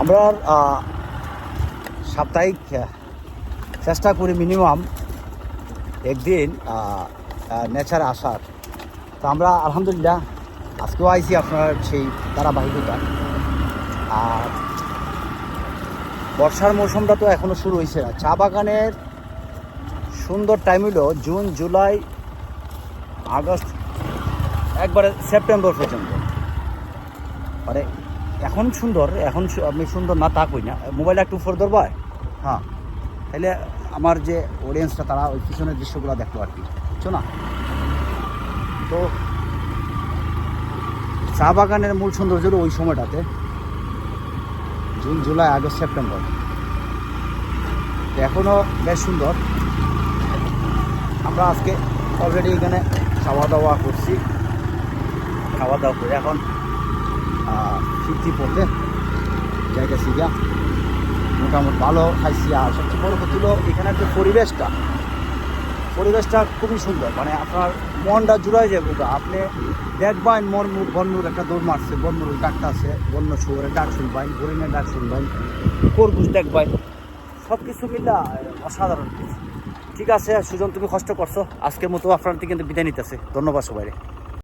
আমরা সাপ্তাহিক চেষ্টা করি মিনিমাম একদিন নেচার আসার। তো আমরা আলহামদুলিল্লাহ আজকেও আইছি আপনার সেই ধারাবাহিকতা। আর বর্ষার মৌসুমটা তো এখনও শুরু হয়েছে না। চা বাগানের সুন্দর টাইম হলো জুন, জুলাই, আগস্ট, একবারে সেপ্টেম্বর পর্যন্ত। মানে এখন সুন্দর এখন আমি সুন্দর না তা কই না। মোবাইলটা একটু উপর ধরবা? হ্যাঁ। তাহলে আমার যে অডিয়েন্সটা তারা ওই পিছনের দৃশ্যগুলো দেখল আর কি। বুঝছ না। তো চা বাগানের মূল সৌন্দর্য ওই সময়টাতে জুন জুলাই আগস্ট সেপ্টেম্বর। এখনও বেশ সুন্দর। আমরা আজকে অলরেডি এখানে খাওয়া দাওয়া করছি। খাওয়া দাওয়া করে এখন ফিরতি পড়তে যাইতেছি গিয়া মোটামুটি ভালো খাইছি। আর সবচেয়ে বড় কথা হলো, এখানের যে পরিবেশটা পরিবেশটা খুবই সুন্দর। মানে আপনার মনটা জুড়াই যাবে। আপনি দেখবেন মন বন্যর একটা দৌড় মারছে বন্যর ডাকটা আছে বন্য শুয়োরের ডাক শুনবেন, হরিণের ডাক শুনবেন, খরগোশ দেখবেন সব কিছু মিলা অসাধারণ। ঠিক আছে, সুজন, তুমি কষ্ট করছ। আজকের মতো আপনার কিন্তু বিদায় নিতেছে। ধন্যবাদ সবাই